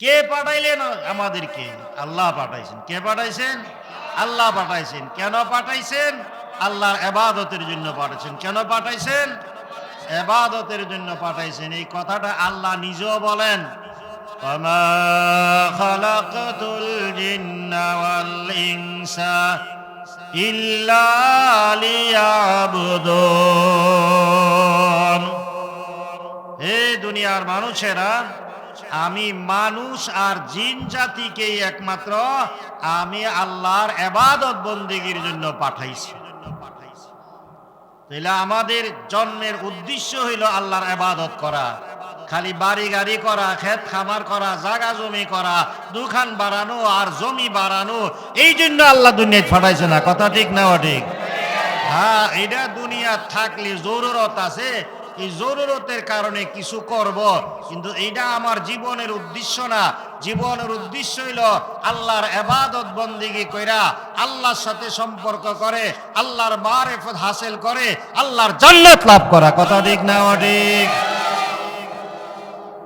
কে পাঠাইলেন? আমাদেরকে। আল্লাহ পাঠাইছেন। কে পাঠাইছেন? আল্লাহ পাঠাইছেন। কেন পাঠাইছেন? আল্লাহর এবাদতের জন্য পাঠাইছেন। কেন পাঠাইছেন? এবাদতের জন্য পাঠাইছেন। এই কথাটা আল্লাহ নিজেও বলেন। হে দুনিয়ার মানুষেরা আমি মানুষ আর জিন জাতিকেই একমাত্র আমি আল্লাহর এবাদত বন্দিগির জন্য পাঠাইছি। তাহলে আমাদের জন্মের উদ্দেশ্য হইল আল্লাহর এবাদত করা। খালি বাড়ি গাড়ি করা, ক্ষেত খামার করা, জাগা জমি করা, দুখান বাড়ানো আর জমি বাড়ানো, এই জন্য আল্লাহ দুনিয়া পাঠাইছে না। কথা ঠিক না ঠিক? হ্যাঁ এটা দুনিয়া থাকলে জরুরত আছে। এই জরুরতের কারণে কিছু করব, কিন্তু এইটা আমার জীবনের উদ্দেশ্য না। জীবনের উদ্দেশ্য হইল আল্লাহর এবাদত বন্দিগি কইরা আল্লাহর সাথে সম্পর্ক করে, আল্লাহর মারেফত হাসিল করে, আল্লাহর জান্নাত লাভ করা। কথা ঠিক না ঠিক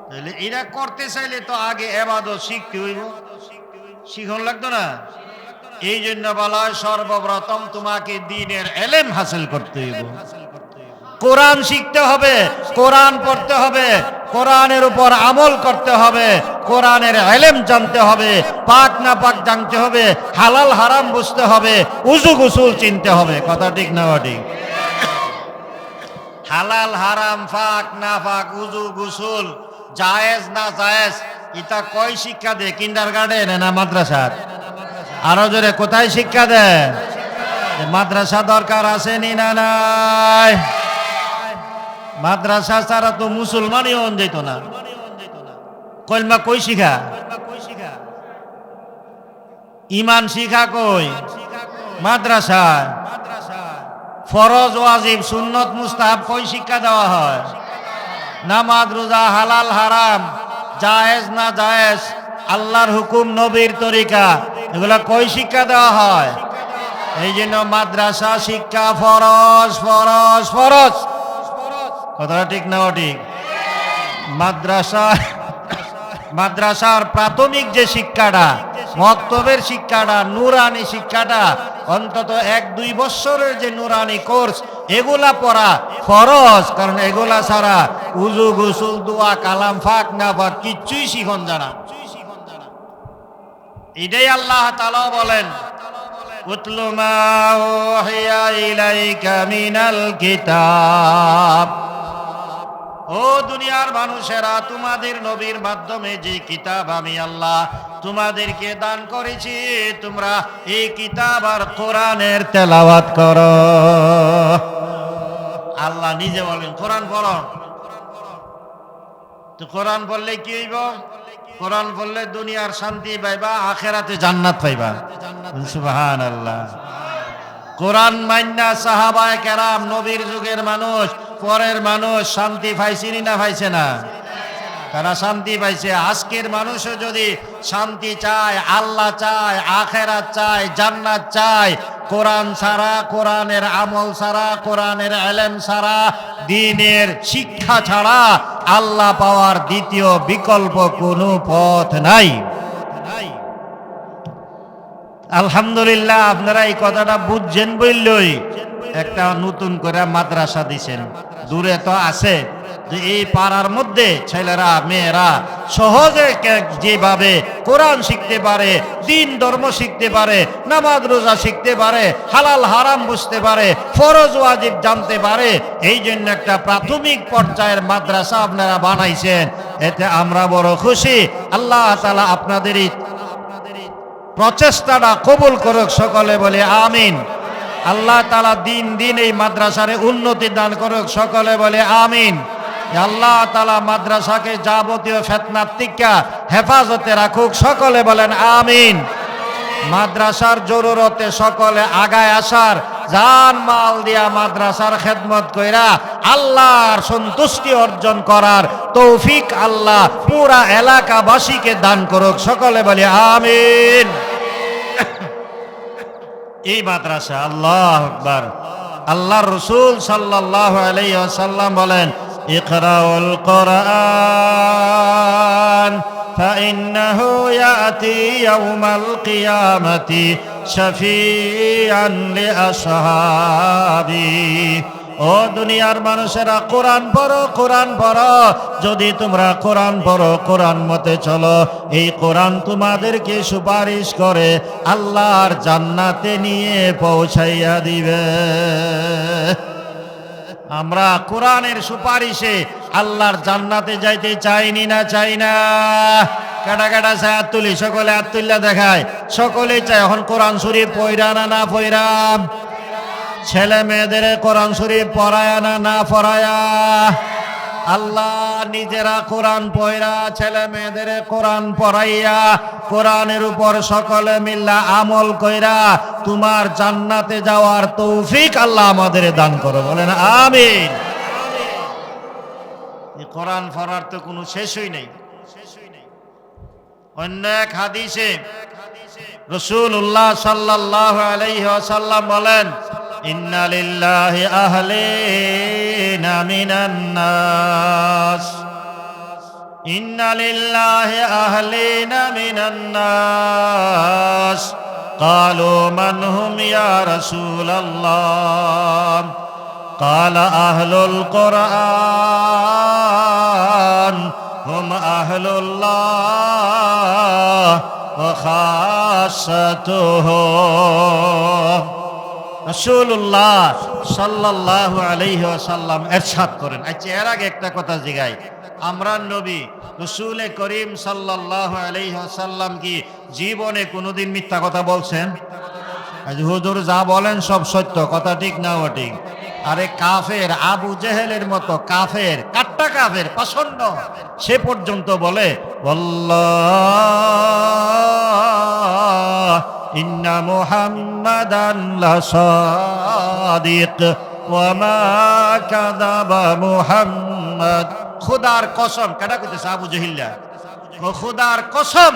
তাহলে এরা করতে চাইলে তো আগে এবাদত শিখতে হইব। শিখন লাগতো না? এই জন্য বলা সর্বপ্রথম তোমাকে দিনের এলেম হাসিল করতে হইব। কোরআন শিখতে হবে, কোরআন পড়তে হবে, কোরআনের উপর আমল করতে হবে, কোরআনের এলেম জানতে হবে, পাক না পাক জানতে হবে, হালাল হারাম বুঝতে হবে, উজু গুসুল চিনতে হবে। কথা ঠিক না ঠিক হালাল হারাম ফাক না ফাক উজু গুসুল, জায়েজ না জায়েজ, এটা কয় শিক্ষা দেয় কিন্ডার গার্ডেন না মাদ্রাসার? আরও জোরে, কোথায় শিক্ষা দেয় মাদ্রাসা দরকার আছে নি না নাই? মাদ্রাসা ছাড়া তো মুসলমানই হন যেত না। কলমা কই শিখা? ইমান শিখা কই? মাদ্রাসায়। ফরজ, ওয়াজিব, সুন্নত, মুস্তাহাব, কই শিক্ষা দেওয়া হয়? নামাজ, রোজা, হালাল, হারাম, জায়েজ না জায়েজ, আল্লাহর হুকুম, নবীর তরিকা, এগুলা কই শিক্ষা দেওয়া হয়? এই জন্য মাদ্রাসা শিক্ষা ফরজ ফরজ ফরজ। কথাটা ঠিক না ঠিক মাদ্রাসা, মাদ্রাসার প্রাথমিক যে শিক্ষাটা, মক্তবের শিক্ষাটা, নুরানি শিক্ষাটা, অন্তত এক, দুই বছরের যে নুরানি কোর্স, এগুলা পড়া ফরজ, কারণ এগুলা ছাড়া উজু, গুসুল, দোয়া, কালাম, ফাক না ফাক কিচ্ছুই শিখন জানা। এটাই আল্লাহ তালা বলেন, উতলু মা উহিয়া ইলাইকা মিনাল কিতাব। ও দুনিয়ার মানুষেরা, তোমাদের নবীর মাধ্যমে যে কিতাব আমি আল্লাহ তোমাদেরকে দান করেছি, তোমরা এই কিতাব আর কোরআনের তেলাওয়াত করো। আল্লাহ নিজে বলেন, কোরআন পড়ো। তো কোরআন পড়লে কি হইব? কোরআন পড়লে দুনিয়ার শান্তি পাইবা, আখেরাতে জান্নাত পাইবা। সুবহান আল্লাহ কোরআন মান্না সাহাবায় কেরাম, নবীর যুগের মানুষ পরের মানুষ শান্তি পাইছিনি না পাইছে না? তারা শান্তি পাইছে? আজকের মানুষও যদি শান্তি চায়, আল্লাহ চায়, আখেরাত চায়, জান্নাত চায়, কোরআন ছাড়া, কোরআনের আমল ছাড়া, কোরআনের এলেম ছাড়া, দিনের শিক্ষা ছাড়া আল্লাহ পাওয়ার দ্বিতীয় বিকল্প কোনো পথ নাই। আলহামদুলিল্লাহ, আপনারা এই কথাটা বুঝছেন বললই একটা নতুন করে মাদ্রাসা দিছেন। দূরে তো আছে। যে এই পাড়ার মধ্যে ছেলেরা, মেয়েরা সহজে যেভাবে কোরআন শিখতে পারে, দিন ধর্ম শিখতে পারে, নামাজ রোজা শিখতে পারে, হালাল, হারাম বুঝতে পারে, ফরজ, ওয়াজিব জানতে পারে, এই জন্য একটা প্রাথমিক পর্যায়ের মাদ্রাসা আপনারা বানাইছেন। এতে আমরা বড় খুশি। আল্লাহ তালা আপনাদেরই প্রচেষ্টাটা কবুল করুক সকলে বলে আমিন। আল্লাহ তালা দিন দিন এই মাদ্রাসারে উন্নতি দান করুক, সকলে বলে আমিন। আল্লাহ তালা মাদ্রাসাকে যাবতীয় ফেতনাত্তিকা হেফাজতে রাখুক, সকলে বলেন আমিন। মাদ্রাসার জরুরতে সকলে আগায় আসার, জান মাল দিয়া মাদ্রাসার খেদমত কইরা আল্লাহর সন্তুষ্টি অর্জন করার তৌফিক আল্লাহ পুরা এলাকাবাসীকে দান করুক, সকলে বলে আমিন। এই মাদ্রাসা আল্লাহ আকবার আল্লাহ রসুল সাল্লাহ আলাইসাল্লাম বলেন ইকরাউল কোরআন فإنه يأتي يوم القيامة شفيعا لأصحابي ও দুনিয়ার মানুষেরা, কোরআন পড়ো কোরআন পড়ো। যদি তোমরা কোরআন পড়ো, কোরআন মতে চলো। এই কোরআন তোমাদেরকে সুপারিশ করে, আল্লাহর জান্নাতে নিয়ে পৌঁছাইয়া দিবে। আমরা কোরআনের সুপারিশে আল্লাহর জান্নাতে যাইতে চাইনি না, চাই না। কাটা কাটা চায় আত্তুলি সকলে আত্তুল্লা দেখায়। সকলেই চায়, এখন কোরআন শরীফ পয়রা না না পয়রা ছেলে মেয়েদের কোরআন শরীফ পড়ায়া না না পড়ায়া? আল্লাহ নিজেরা কোরআন পয়রা, ছেলে মেয়েদের কোরআন পড়াইয়া কোরআনের উপর সকলে মিল্লা আমল কইরা তোমার জান্নাতে যাওয়ার তৌফিক আল্লাহ আমাদের দান করো। বলেন আমিন। কোরআন পড়ার তো কোনো শেষই নেই। অন্য এক হাদিসে রসুল্লাহ সাল্লাহ আলাইহি বলেন ইন্না লিল্লাহি আহলিনা মিনান নাস ইন্না লিল্লাহি আহলিনা মিনান নাস قالوا من هم يا رسول الله قال أهل القرآن هم أهل الله وخاصته রসুল্লাহ সাল্লাহ আলহি আসাল্লাম এরশাদ করেন। আচ্ছা এর আগে একটা কথা জিগাই। আমরা নবী রসুল করিম সাল্লাহ আলহি আসাল্লাম কি জীবনে কোনোদিন মিথ্যা কথা বলছেন? হুজুর যা বলেন সব সত্য, কথা ঠিক না ও ঠিক আরে কাফের, আবু জেহেলের মতো কাফের, কাট্টা কাফের পছন্দ সে পর্যন্ত বলে বল্লাহ ইন্না মুহাম্মাদান লাসাদিক খোদার কসম, কেডা কইতেছে আবু জহিল্লা? খোদার কসম,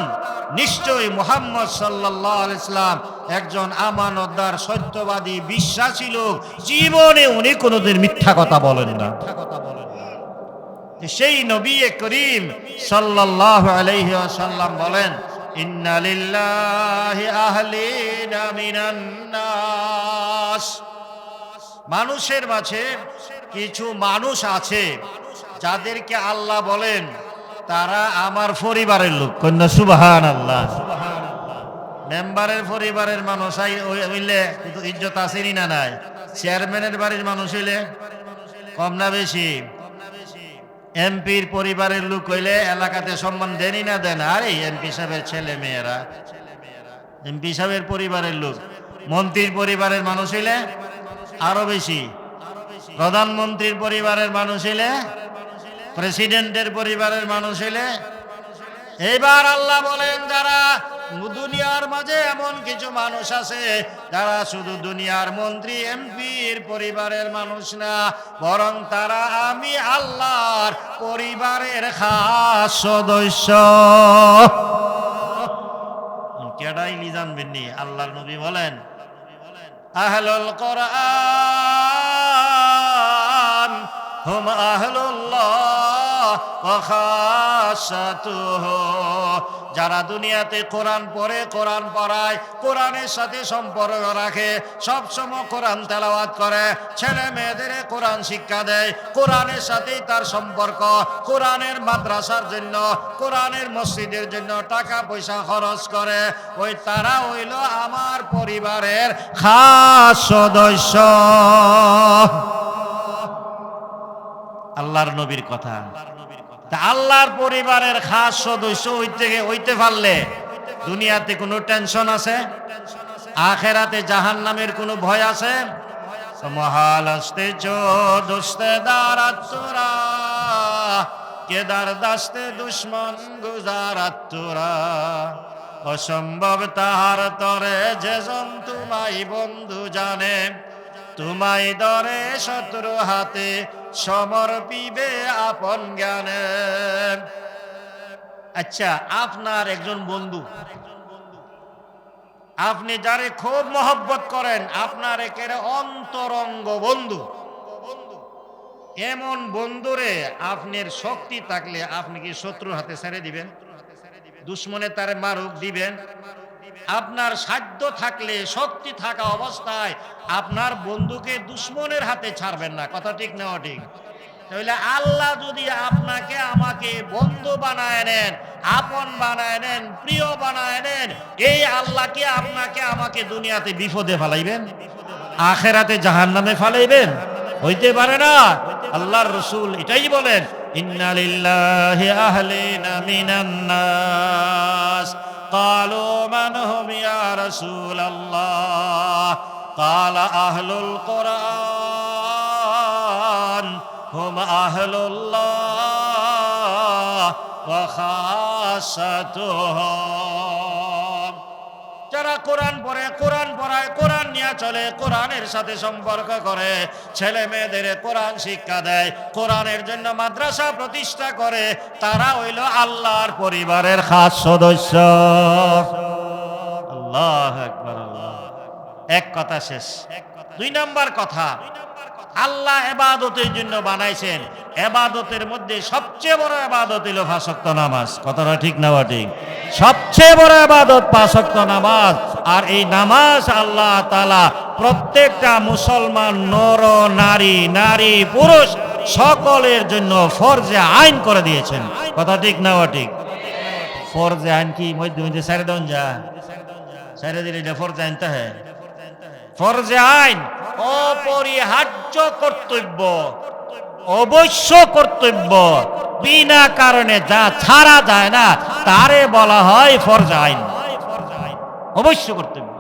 নিশ্চয়ই মোহাম্মদ আলাইহি ইসলাম একজন আমানতদার, সত্যবাদী, বিশ্বাসী লোক। জীবনে উনি কোনোদিন মিথ্যা কথা বলেন না। সেই নবী করিম সাল্লাল্লাহু আলাইহি ওয়াসাল্লাম বলেন মানুষের মাঝে কিছু মানুষ আছে যাদেরকে আল্লাহ বলেন, তারা আমার পরিবারের লোক। কন্যা সুবাহান আল্লাহ মেম্বারের পরিবারের মানুষ হইলে কিন্তু ইজ্জত আসেনি না নাই? চেয়ারম্যানের বাড়ির মানুষ হইলে কম না বেশি? এমপির পরিবারের লোক হইলে এলাকাতে সম্মান দেনই না দেন। আরে, এমপি সাহেবের ছেলে মেয়েরা। এমপি সাহেবের পরিবারের লোক। মন্ত্রীর পরিবারের মানুষ হইলে আরও বেশি। প্রধানমন্ত্রীর পরিবারের মানুষ হইলে প্রেসিডেন্টের পরিবারের মানুষ হইলে। এবার আল্লাহ বলেন, যারা দুনিয়ার মাঝে এমন কিছু মানুষ আছে যারা শুধু দুনিয়ার মন্ত্রী, এমপির পরিবারের মানুষ না, বরং তারা আমি আল্লাহর পরিবারের খাস সদস্য। কেডাইলি জানবেননি আল্লাহর নবী বলেন, আহলুল কোরআন হুম আহলুল্লাহ খাসাতুহু। যারা দুনিয়াতে কোরআন পড়ে, কোরআন পড়ায়, কোরআনের সাথে সম্পর্ক রাখে সবসময় কোরআন তেলাওয়াত করে। ছেলে মেয়েদের কোরআন শিক্ষা দেয়, কোরআনের সাথেই তার সম্পর্ক, কোরআনের মাদ্রাসার জন্য, কোরআনের মসজিদের জন্য টাকা পয়সা খরচ করে। ওই তারা হইল আমার পরিবারের খাস সদস্য। আল্লাহর নবীর কথা। তা আল্লাহর পরিবারের খাস সদস্য হইতে হইতে পারলে দুনিয়াতে কোনো টেনশন আছে? আখেরাতে জাহান নামের কোনো ভয় আছে? মহাল আসতে চো দোস্তে দাঁড়াত্তরা কেদার দাস্তে দুশ্মন গুজারাত্তরা অসম্ভব তাহার তরে যেজন তোমাই বন্ধু জানে। তোমাই দরে শত্রু হাতে সমর্পিবে আপন জ্ঞানে। আচ্ছা আপনার একজন বন্ধু। আপনি যারে খুব মহব্বত করেন, আপনার একের অন্তরঙ্গ বন্ধু। এমন বন্ধুরে আপনার শক্তি থাকলে আপনি কি শত্রুর হাতে ছেড়ে দিবেন? দুশ্মনে তারে মারুক দিবেন? আপনার সাধ্য থাকলে, শক্তি থাকা অবস্থায় আপনার বন্ধুকে দুশ্মনের হাতে ছাড়বেন না। কথা ঠিক না ঠিক তাহলে আল্লাহ যদি আপনাকে আমাকে বন্ধু বানায় নেন, আপন বানায় নেন, প্রিয় বানায় নেন, এই আল্লাহ কি আপনাকে আমাকে দুনিয়াতে বিপদে ফেলাইবেন? আখেরাতে জাহান নামে ফালাইবেন? হইতে পারে না। আল্লাহর রসুল এটাই বলেন, ইন্নালিল্লাহি আহলিনা মিনান নাস। قالوا من هم يا رسول الله؟ قال أهل القرآن هم أهل الله وخاصتهم. যারা কোরআন পড়ে, কোরআন পড়ায়, কোরআন নিয়ে চলে, কোরআনের সাথে সম্পর্ক করে, ছেলে মেয়েদের কোরআন শিক্ষা দেয়, কোরআনের জন্য মাদ্রাসা প্রতিষ্ঠা করে, তারা হইল আল্লাহর পরিবারের খাস সদস্য। আল্লাহ একবার আল্লাহ এক কথা শেষ। দুই নাম্বার কথা আল্লাহ এবাদতের জন্য বানাইছেন। এবাদতের মধ্যে সবচেয়ে বড় এবাদত হইল ফাঁসক্ত নামাজ। কথাটা ঠিক না ঠিক? সবচেয়ে বড় এবাদত পাঁচক্ত নামাজ। আর এই নামাজ আল্লাহ তালা প্রত্যেকটা মুসলমান, নর, নারী নারী, পুরুষ সকলের জন্য ফরজে আইন করে দিয়েছেন। কথা ঠিক না ঠিক? ফরজে আইন কি? মধ্যে মধ্যে সারে দন যা। সারে দিলে ফরজে আইনতে হ্যাঁ। ফরজে আইন অপরিহার্য কর্তব্য, অবশ্য কর্তব্য। বিনা কারণে যা ছাড়া যায় না, তারে বলা হয় ফরজে আইন। অবশ্য কর্তব্য।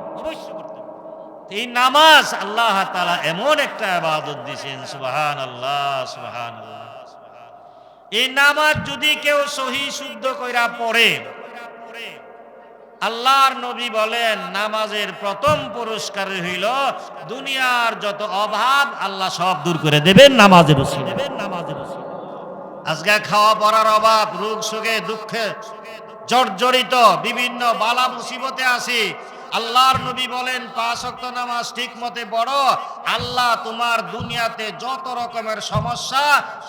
এই নামাজ আল্লাহ তালা এমন একটা আবাদত দিয়েছেন সুবাহান আল্লাহ সুবাহান এই নামাজ যদি কেউ সহি শুদ্ধ কইরা পড়ে আল্লাহর নবী বলেন, নামাজের প্রথম পুরস্কার হইল দুনিয়ার যত অভাব, আল্লাহ সব দূর করে দেবেন, নামাজে বসে দেবেন, নামাজে বসে আজকে খাওয়া পড়ার অভাব, রোগ সুখে দুঃখে জর্জরিত বিভিন্ন বালা মুসিবতে আছি। আল্লাহর নবী বলেন পাঁচ ওয়াক্ত নামাজ ঠিক মতে বড় আল্লাহ তোমার দুনিয়াতে যত রকমের সমস্যা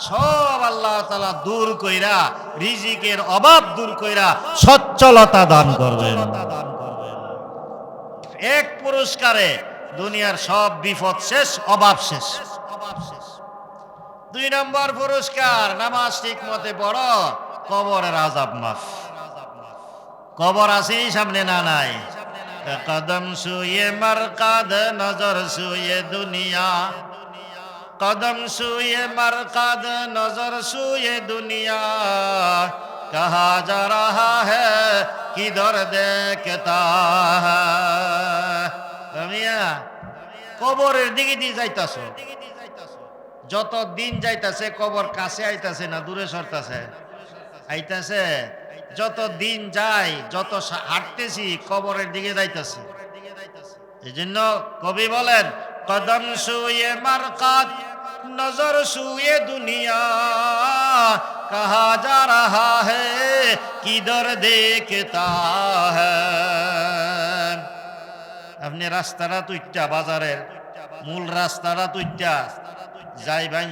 সব আল্লাহ তালা দূর কইরা রিজিকের অভাব দূর কইরা সচ্ছলতা দান করবেন। এক পুরস্কারে দুনিয়ার সব বিপদ শেষ অভাব শেষ। দুই নম্বর পুরস্কার নামাজ ঠিক মতে বড় কবরের আজাব মাফ। কবর আছেই সামনে না নাই? কদম শুয়ে মরকাদ নজর সুয়ে দুনিয়া। কদম শুয়ে মরকাদ নজর সুয়ে দুনিয়া। কহা যা রহা হিধর দেখতা মিয়া কবরের দিকে দিয়ে যাইতাস যত দিন যাইতাছে, কবর কাছে আইতাছে না, দূরে সরতাছে? আইতাছে? যত দিন যায়, যত হাঁটতেছি, কবরের দিকে যাইতাছি। এই জন্য কবি বলেন, কদম শুয়ে মারকাত, নজর শুয়ে দুনিয়া। কহা যা রহা হে কিধর দেখতা আপনি রাস্তাটা তুইটা বাজারের মূল রাস্তাটা তুইটা যাই বাইন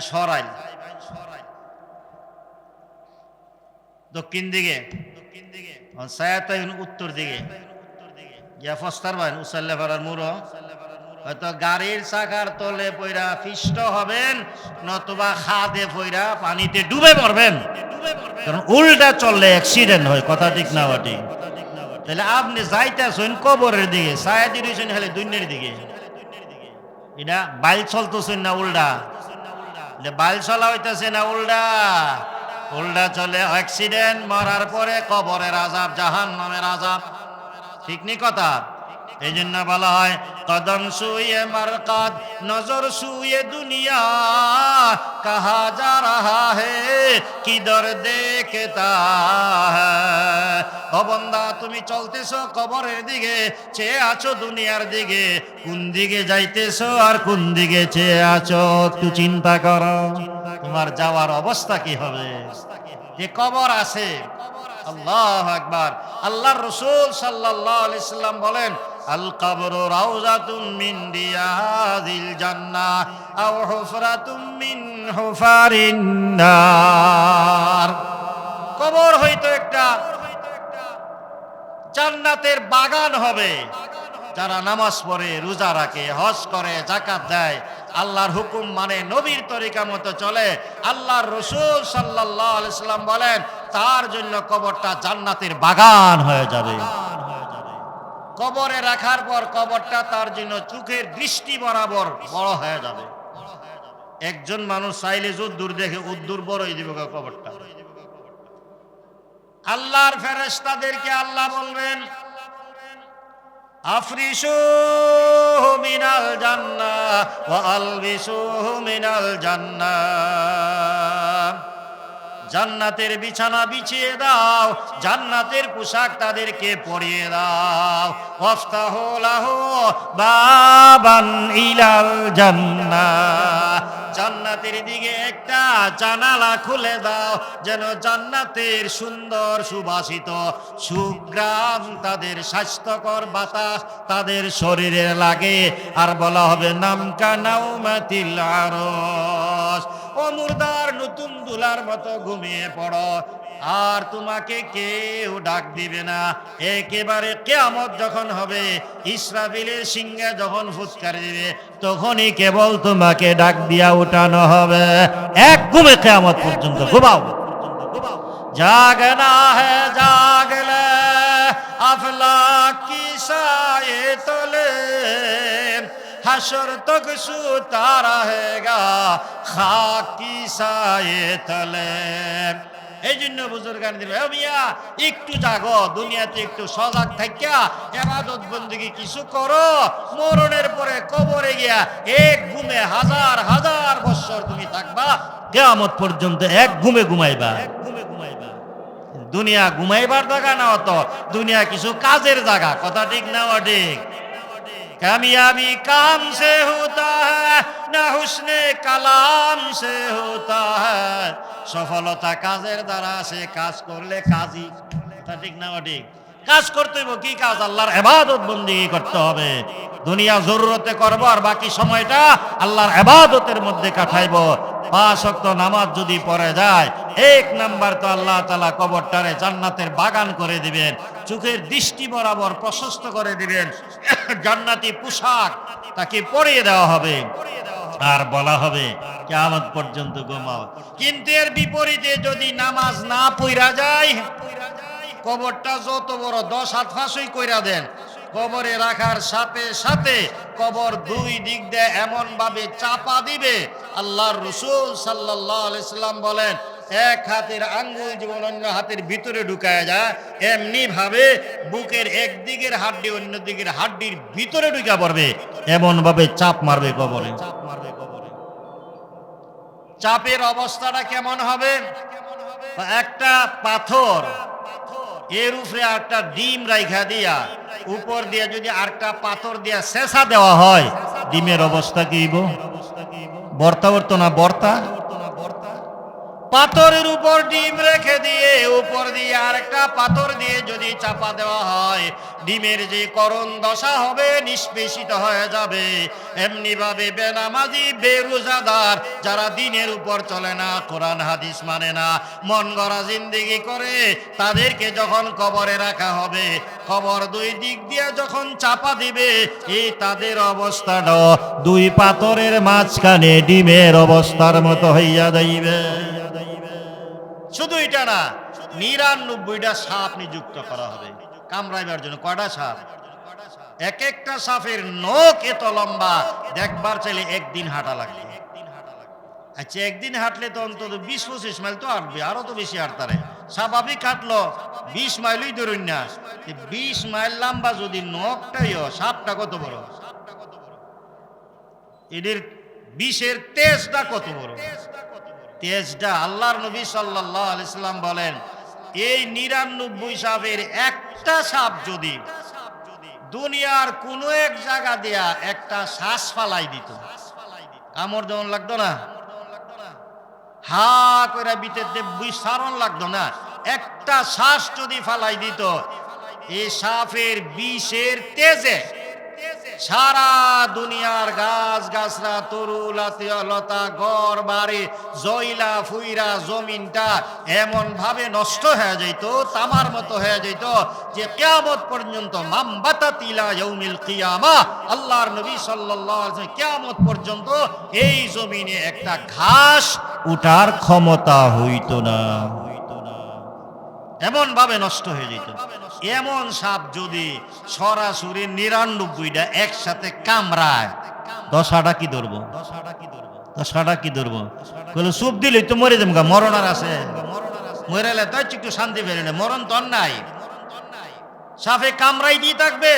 দক্ষিণ দিকে উত্তর দিকে। গিয়া ফস্তার বাইন উসাল্লা পাড়ার মুড়ো। হয়তো গাড়ির চাকার তলে পইরা পিষ্ট হবেন, নতুবা খাদে পইরা পানিতে ডুবে পড়বেন কারণ উল্টা চললে অ্যাক্সিডেন্ট হয়, কথা ঠিক না বা ঠিক। তাহলে আপনি যাইতেছেন কবরের দিকে সায়াতি রয়েছেন হলে দুনিয়ার দিকে। এটা বাইল চলতেছেন না উল্টা? বাইল চলা হইতেছে না উল্টা? উল্টা চলে অ্যাক্সিডেন্ট মরার পরে কবরের আজাব জাহান নামের আজাব ঠিক নি কথা? এই জন্য বলা হয়, কদম শুয়ে মারকাত নজর শুয়ে দুনিয়া। কাহা যা রাহা হে কিদর দেখতা হ্যাঁ ও বন্দা, তুমি চলতেছো কবরের দিকে, চেয়ে আছো দুনিয়ার দিকে। কোন দিকে যাইতেছো আর কোন দিকে চেয়ে আছো, একটু চিন্তা করো। তোমার যাওয়ার অবস্থা কি হবে? যে কবর আছে, আল্লাহ আকবার। আল্লাহর রসুল সাল্লাল্লাহু আলাইহি সাল্লাম বলেন জান্নাতের বাগান হবে, যারা নামাজ পড়ে, রোজা রাখে, হজ করে জাকাত দেয়, আল্লাহর হুকুম মানে নবীর তরিকা মতো চলে। আল্লাহর রসুল সাল্লাহ আলাইসাল্লাম বলেন, তার জন্য কবরটা জান্নাতের বাগান হয়ে যাবে। কবরে রাখার পর কবরটা তার জন্য চোখের দৃষ্টি বরাবর বড় হয়ে যাবে। একজন মানুষ চাইলে যদ্দূর দেখে উদ্দূর বড়ই দিবে কবরটা। আল্লাহর ফেরেশতাদেরকে আল্লাহ বলবেন আফরিসু মিনাল জান্নাহ ওয়া আলবিসু মিনাল জান্নাহ। জান্নাতের বিছানা বিছিয়ে দাও, জান্নাতের পোশাক তাদেরকে পরিয়ে দাও। ওয়াফতাহু লাহু বাবান ইলাল জান্নাহ জান্নাতের দিকে একটা জানালা খুলে দাও, যেন জান্নাতের সুন্দর সুবাসিত সুগ্রাম তাদের স্বাস্থ্যকর বাতাস তাদের শরীরে লাগে। আর বলা হবে নামকা নাউমাতিল আরস অমুরদার নতুন দুলার মতো ঘুমিয়ে পড়ো। আর তোমাকে কেউ ডাক দিবে না। একেবারে কেয়ামত যখন হবে, ইসরাফিলের সিংহে যখন ফুচকার দিবে, তখনই কেবল তোমাকে ডাক দিয়া উঠানো হবে। এক ঘুমে কেয়ামত পর্যন্ত ঘুমাও। জাগনা হে, জাগলে আফলা কি সায়ে তোলে हशर तक सुता रहेगा खाकी साए तले এই জন্য বুজুর গান দিল মিয়া একটু জাগো দুনিয়াতে একটু সজাগ থাকিয়া এবাদত বন্দিগি কিছু করো মরণের পরে কবরে গিয়া এক ঘুমে হাজার হাজার বছর তুমি থাকবা কেয়ামত পর্যন্ত এক ঘুমে ঘুমাইবা এক ঘুমে ঘুমাইবা দুনিয়া ঘুমাইবার জায়গা না অত দুনিয়া কিছু কাজের জায়গা কথা ঠিক না ও ঠিক কামিয়াবি কাম সে হতা না হুসনে কালাম সে হতা সফলতা কাজের দ্বারা সে কাজ করলে কাজই। তা ঠিক না ঠিক? কাজ করতে হইব, কি কাজ? আল্লাহর এবাদত বন্দি করতে হবে। দুনিয়া জরুরতে করব আর বাকি সময়টা আল্লাহর এবাদতের মধ্যে কাটাইব। পাঁচ অক্ত নামাজ যদি পড়ে যায়, এক নাম্বার তো আল্লাহ তালা কবরটারে জান্নাতের বাগান করে দিবেন, চোখের দৃষ্টি বরাবর প্রশস্ত করে দিবেন, জান্নাতি পোশাক তাকে পরিয়ে দেওয়া হবে। আর বলা হবে কেমন পর্যন্ত ঘুমাও। কিন্তু এর বিপরীতে যদি নামাজ না পইরা যায় কবরটা যত বড় দশ হাত ফাঁসই কইরা দেন, কবরে রাখার সাথে সাথে কবর দুই দিক দিয়ে এমন ভাবে চাপা দিবে। আল্লাহর রসুল আলাইসাল্লাম বলেন, এক হাতের আঙ্গুল জীবন অন্য হাতের ভিতরে ঢুকায় যায় এমনি ভাবে বুকের একদিকের হাড্ডি অন্য দিকের হাড্ডির ভিতরে ঢুকা পড়বে। এমন ভাবে চাপ মারবে কবরে চাপ মারবে কবরে। চাপের অবস্থাটা কেমন হবে? একটা পাথর এর উপরে একটা ডিম রাইখা দিয়া, উপর দিয়ে যদি আরেকটা পাথর দিয়া শেষা দেওয়া হয়, ডিমের অবস্থা কি? বর্তা বর্ত না বর্তা পাথরের উপর ডিম রেখে দিয়ে, উপর দিয়ে আরেকটা পাথর দিয়ে যদি চাপা দেওয়া হয়, ডিমের যে করণ দশা হবে, নিষ্পেষিত হয়ে যাবে। এমনি ভাবে বেনামাজি, বেরোজাদার, যারা দিনের উপর চলে না, কোরআন, হাদিস মানে না, মন গড়া জিন্দিগি করে, তাদেরকে যখন কবরে রাখা হবে, কবর দুই দিক দিয়ে যখন চাপা দিবে এই তাদের অবস্থাটা দুই পাথরের মাঝখানে ডিমের অবস্থার মতো হইয়া যাইবে। শুধু এটা না, নিরানব্বইটা সাপ নিযুক্ত করা হবে। কামড়াইবার জন্য কয়টা সাপ? এক একটা সাপের নখ এত লম্বা, দেখবার চাইলে একদিন হাঁটা লাগবে। আচ্ছা একদিন হাঁটলে তো অন্তত বিশ পঁচিশ মাইল তো হাঁটবে, আরও তো বেশি হাঁটতারে স্বাভাবিক হাঁটলো বিশ মাইলই ধরুন না। বিশ মাইল লম্বা যদি নখটাই সাপটা কত বড়? এদের বিষের তেজটা কত বড়? তেজটা আল্লাহর নবী সাল্লাল্লাহু আলাইহি সাল্লাম বলেন, এই নিরানব্বই সাপের একটা সাপ যদি দুনিয়ার কোন এক জায়গা দেয়া একটা শ্বাস ফালাই দিত, কামড় যেমন লাগতো না? হা করে বিতে সারণ লাগতো না? একটা শ্বাস যদি ফালাই দিত, এই সাপের বিষের তেজে সারা দুনিয়ার গাছ গাছরা তরু লতা গড় বাড়ি জইলা ফুইরা, জমিনটা এমন ভাবে নষ্ট হয়ে যেত তামার মতো হয়ে যেত যে কেয়ামত পর্যন্ত মামবাতা তিলা ইয়ৌমিল কিয়ামা। আল্লাহর নবী সাল্লাল্লাহু আলাইহি কেয়ামত পর্যন্ত এই জমিনে একটা ঘাস উঠার ক্ষমতা হইতো না। এমন ভাবে নষ্ট হয়ে যেত এমন সাপ যদি সরাসরি নিরানব্বইটা একসাথে কামড়ায় দশাটা কি ধরবো? দশাটা কি ধরবো? কইলো সুপ দিলে তো মরে যাব গা, মরণ আর আছে মরেলে তো একটু শান্তি বেরে না মরণ তো নাই। সাপে কামড়াই দিয়ে থাকবে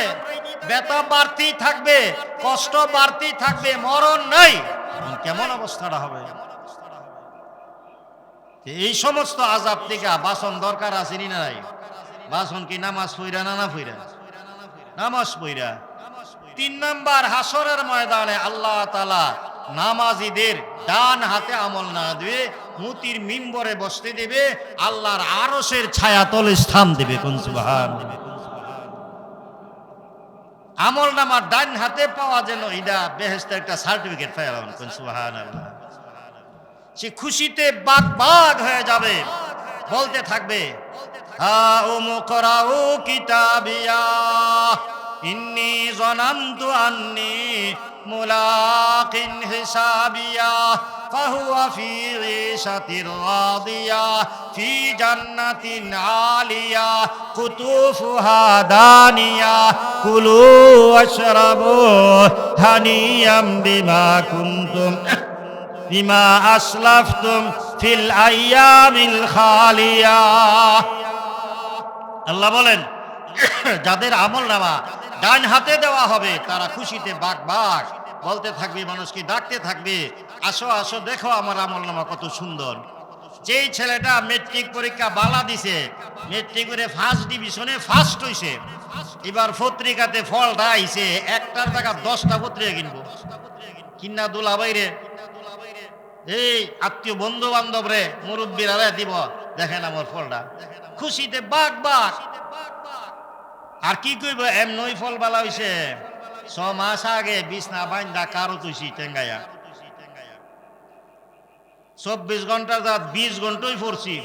ব্যথা বাড়তেই থাকবে কষ্ট বাড়তেই থাকবে মরণ নাই। কেমন অবস্থাটা হবে? এই সমস্ত আজাব থেকে বাসন দরকার আছে নি না নাই? বাসন কি, নামাজ পইরা না না পইরা? নামাজ পইরা। তিন নাম্বার হাসরের ময়দানে আল্লাহ তালা নামাজিদের ডান হাতে আমল না দেবে মুতির মিম্বরে বসতে দেবে, আল্লাহর আরসের ছায়াতলে স্থান দেবে, কোন সুবহান। আমল নামার ডান হাতে পাওয়া যেন এটা বেহেস্তের একটা সার্টিফিকেট পাইলাম কোন সুবহান সে খুশিতে বাগ বাগ হয়ে যাবে, বলতে থাকবে هاؤم اقرأوا كتابيا إني ظننت أني ملاق حسابيا فهو في عيشة راضية في جنة عالية قطوفها دانية كلوا واشربوا هنيئا بما كنتم بما أسلفتم في الأيام الخالية আল্লাহ বলেন, যাদের আমল নামা ডান হাতে দেওয়া হবে, তারা খুশিতে বাঘ বাঘ বলতে থাকবে মানুষকে ডাকতে থাকবে? আসো আসো, দেখো আমার আমল নামা কত সুন্দর। যেই ছেলেটা মেট্রিক পরীক্ষা বালা দিছে মেট্রিক করে ফার্স্ট ডিভিশনে ফার্স্ট হইছে। এবার পত্রিকাতে ফলটা আইছে একটার টাকা দশটা পত্রিকা কিনবো। কিনা দুলা বাইরে এই আত্মীয় বন্ধু বান্ধব রে, মুরব্বীরা দিব। দেখেন আমার ফলটা। খুশিতে বাঘ বাঘ। আর কি কইব এম নই ফল বালা হইছে। ছ মাস আগে বিছনা বাইন্দা কারও তুইছি টেঙ্গাইয়া চব্বিশ ঘণ্টার দাঁত বিশ ঘন্টাই পড়ছি।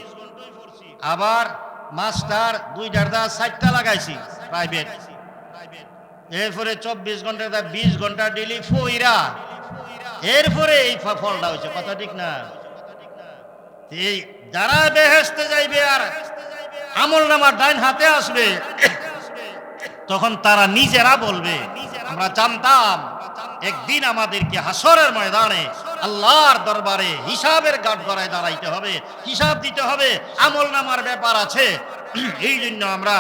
আবার মাস্টার দুইটার দাঁত চারটা লাগাইছি প্রাইভেট এরপরে চব্বিশ ঘণ্টার দাঁত বিশ ঘণ্টা ডেলি ফইরা। এরপরে এই ফলটা হয়েছে কথা ঠিক না? এই যারা বেহেস্তে যাইবে আর আমল নামার ডাইন হাতে আসবে। তখন তারা নিজেরা বলবে, আমরা জানতাম একদিন আমাদেরকে হাসরের ময়দানে আল্লাহর দরবারে হিসাবের গাঠ গড়ায় দাঁড়াইতে হবে, হিসাব দিতে হবে, আমল নামার ব্যাপার আছে। এই জন্য আমরা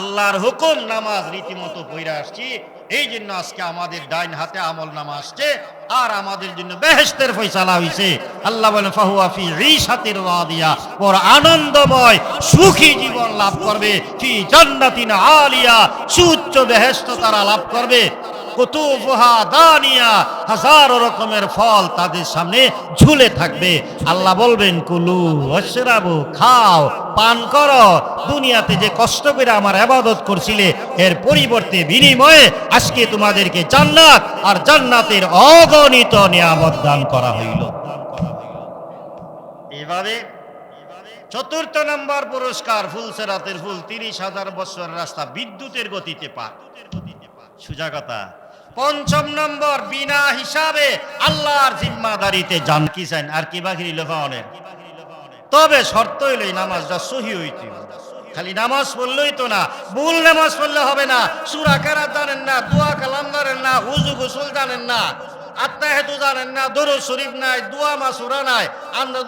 আল্লাহর হুকুম নামাজ রীতিমতো পইরা আসছি। এই জন্য আজকে আমাদের ডাইন হাতে আমল নামা আসছে, আর আমাদের জন্য বেহেস্তের ফয়সালা হয়েছে আল্লাহ বলেন ফাহুয়াফি ঈশাতির রাদিয়া ওর আনন্দময় সুখী জীবন লাভ করবে কি জান্নাতিন আলিয়া সুচ্চ বেহেস্ত তারা লাভ করবে। কুতুফুহা দানিয়া, হাজারো রকমের ফল তাদের সামনে ঝুলে থাকবে। আল্লাহ বলবেন, কুলু, অশরাবু, খাও, পান করো। দুনিয়াতে যে কষ্ট করে আমার আবাদত করছিলে, এর পরিবর্তে বিনিময়ে আজকে তোমাদেরকে জান্নাত আর জান্নাতের অগণিত নিয়ামত দান করা হইল। এভাবে চতুর্থ নম্বর পুরস্কার, ফুলসেরাতের ফুল, তিরিশ হাজার বছর রাস্তা বিদ্যুতের গতিতে পা সুজা কথা পঞ্চম নম্বর, বিনা হিসাবে আল্লাহর জিম্মাদারিতে জান কি চান? আর কি বাকি লোকানের তবে শর্ত হইল নামাজটা সহি হইতে। খালি নামাজ পড়লেই তো না, ভুল নামাজ পড়লে হবে না, সুরা কারা জানেন না, দোয়া কালাম জানেন না উজু গোসল জানেন না আত্মা হেতু জানেন না, দরুদ শরীফ নাই, দোয়া মাসুরা নাই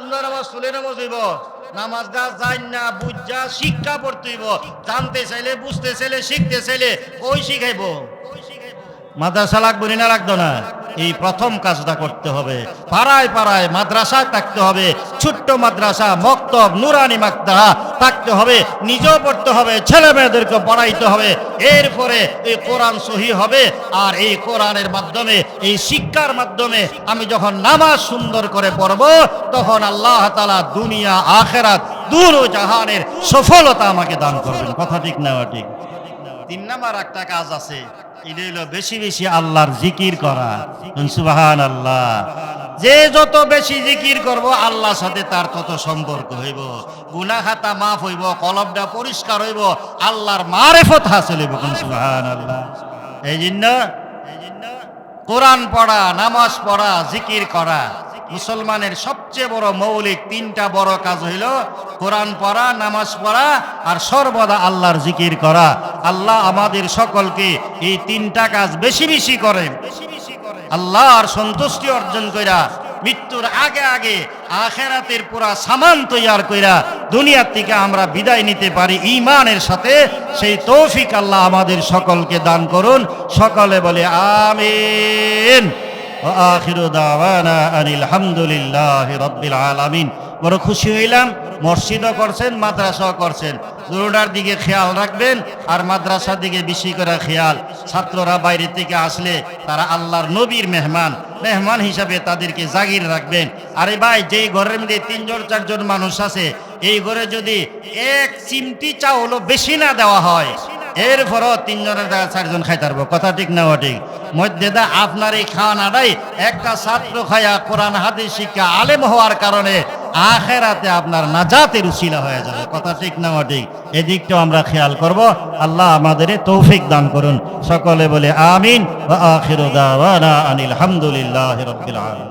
দুলা নামাজ পড়লে নামাজ হইব। নামাজ গা যাই না, বুঝা শিক্ষা পড়তে হইব, জানতে চাইলে, বুঝতে চাইলে, শিখতে চাইলে, ওই শিখাইব। মাদ্রাসা লাগবে না লাগতো না। এই প্রথম কাজটা করতে হবে। পাড়ায় পাড়ায় মাদ্রাসা থাকতে হবে। ছোট্ট মাদ্রাসা, মক্তব, নুরানি মাকদাহা থাকতে হবে। নিজেও পড়তে হবে, ছেলে মেয়েদেরকে পড়াইতে হবে। এরপরে এই কোরআন সহি হবে আর এই কোরআনের মাধ্যমে, এই শিক্ষার মাধ্যমে আমি যখন নামাজ সুন্দর করে পড়ব, তখন আল্লাহ তালা দুনিয়া, আখেরাত ও জাহানের সফলতা আমাকে দান করবেন। কথা ঠিক না ঠিক? তিন নাম্বার একটা কাজ আছে। এটা হলো বেশি বেশি আল্লাহর জিকির করা। সুবাহান আল্লাহ যে যত বেশি জিকির করব, আল্লাহর সাথে তার তত সম্পর্ক হইব। গুনা খাতা মাফ হইব, কলবটা পরিষ্কার হইব, আল্লাহর মারেফত হাসিল হইব সুবাহান আল্লাহ এই জন্য কোরআন পড়া, নামাজ পড়া, জিকির করা মুসলমানের সবচেয়ে বড় মৌলিক তিনটা বড় কাজ হইল কোরআন পড়া, নামাজ পড়া আর সর্বদা আল্লাহর জিকির করা। আল্লাহ আমাদের সকলকে এই তিনটা কাজ বেশি বেশি করেন আল্লাহর সন্তুষ্টি অর্জন কইরা, মৃত্যুর আগে আগে আখেরাতের পুরা সামান তৈয়ার কইরা দুনিয়ার থেকে আমরা বিদায় নিতে পারি ইমানের সাথে। সেই তৌফিক আল্লাহ আমাদের সকলকে দান করুন। সকলে বলে, আমিন। আখিরু দাওয়ানা আনিল হামদুলিল্লাহ রব্বিল আলামিন। বড় খুশি হইলাম, মসজিদও করছেন, মাদ্রাসাও করছেন। দুটার দিকে খেয়াল রাখবেন আর মাদ্রাসার দিকে বেশি করে খেয়াল। ছাত্ররা বাইরে থেকে আসলে তারা আল্লাহর নবীর মেহমান। মেহমান হিসাবে তাদেরকে জাগির রাখবেন। আরে ভাই, যেই ঘরের মধ্যে তিনজন, চারজন মানুষ আছে, এই ঘরে যদি এক চিমটি চাউলও বেশি না দেওয়া হয় এরপরও তিনজনের জায়গা চারজন খাই পারব। কথা ঠিক না ঠিক? মধ্যে দা আপনার এই খাওয়ানাটাই একটা ছাত্র খায়া কোরআন, হাদিস শিক্ষা আলেম হওয়ার কারণে আখেরাতে আপনার নাজাতের উশিলা হয়ে যাবে। কথা ঠিক না ঠিক? এদিকটাও আমরা খেয়াল করব। আল্লাহ আমাদের তৌফিক দান করুন। সকলে বলে আমিন। আনিল হামদুলিল্লাহি রাব্বিল আলামিন।